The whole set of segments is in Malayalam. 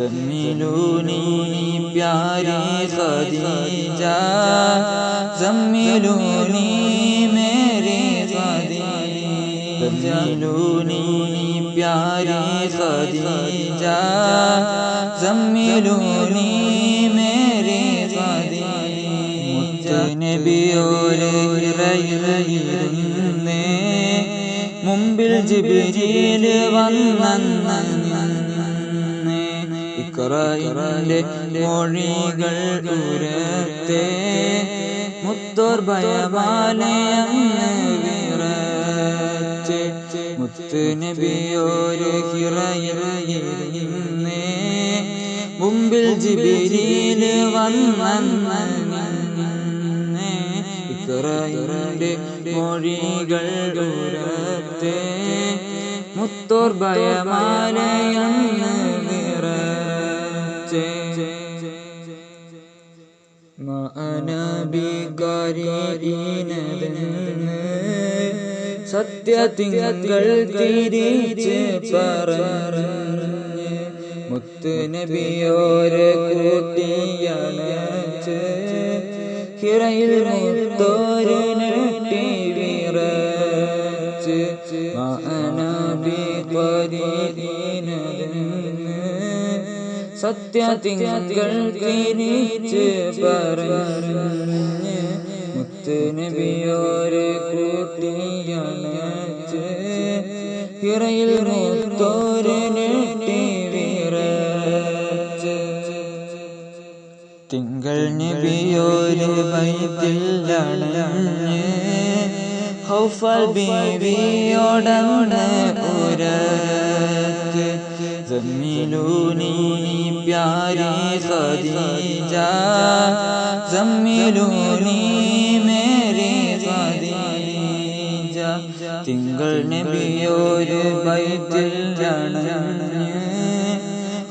जमीलूनी प्यारी खदीजा जमीलूनी मेरी खदीजा जमीलूनी प्यारी खदीजा जमीलूनी मेरी खदीजा। नबी और റയിലുന്നേ മുമ്പിൽ वन വന്നെന്നെ ഇക്കറയിലെ മൊഴികൾ ദൂരത്തെ മുത്തോർ ഭയമാലയന്ന് വിറച്ച് ഹിറയിറയിരുന്നേ മുമ്പിൽ ജിബിരിയിൽ വന്നേ ഇക്കറയിലെ മൊഴികൾ ദൂരത്തെ മുത്തോർ ഭയമാലയന്ന് മാനവികാരീനതെന്ന് സത്യത്തിങ്കൾ തിരിച്ച് പറഞ്ഞ് വിറച്ച് മാനവികാരീനതെന്ന് സത്യത്തിങ്കൾ തിരിച്ച് പറഞ്ഞ് നബിയോര് കൂട്ടിയണച്ച് പിറയിൽ മൂത്തോരനെട്ടി വിറച്ച്. തിങ്കൾ നബിയോര് വൈത്തില്ലണഞ്ഞ് ഹൗഫൽ ബീവിയോടന്ന് ഉരത്ത് ജമീലൂനി പ്യാരി ഖദീജ ജമീലൂനി തിങ്കൾ നബിയോര് ബൈത്തിൽ നടന്ന്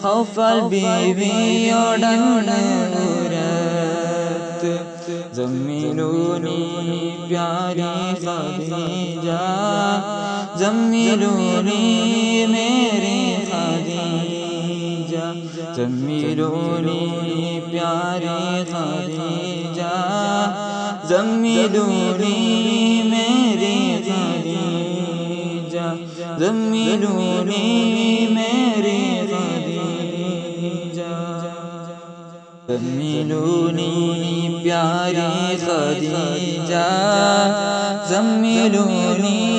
ഹൗഫൽ ബീവിയോടണ് ഉരത്ത് ജമ്മിലൂനി പ്യാരി ഖദീജ ജമ്മിലൂനി മേരി ഖദീജ ജമ്മിലൂനി പ്യാരി ഖദീജ ജമ്മിലൂനി زمینوں میرے خدیجہ زمینونی پیاری خدیجہ زمینونی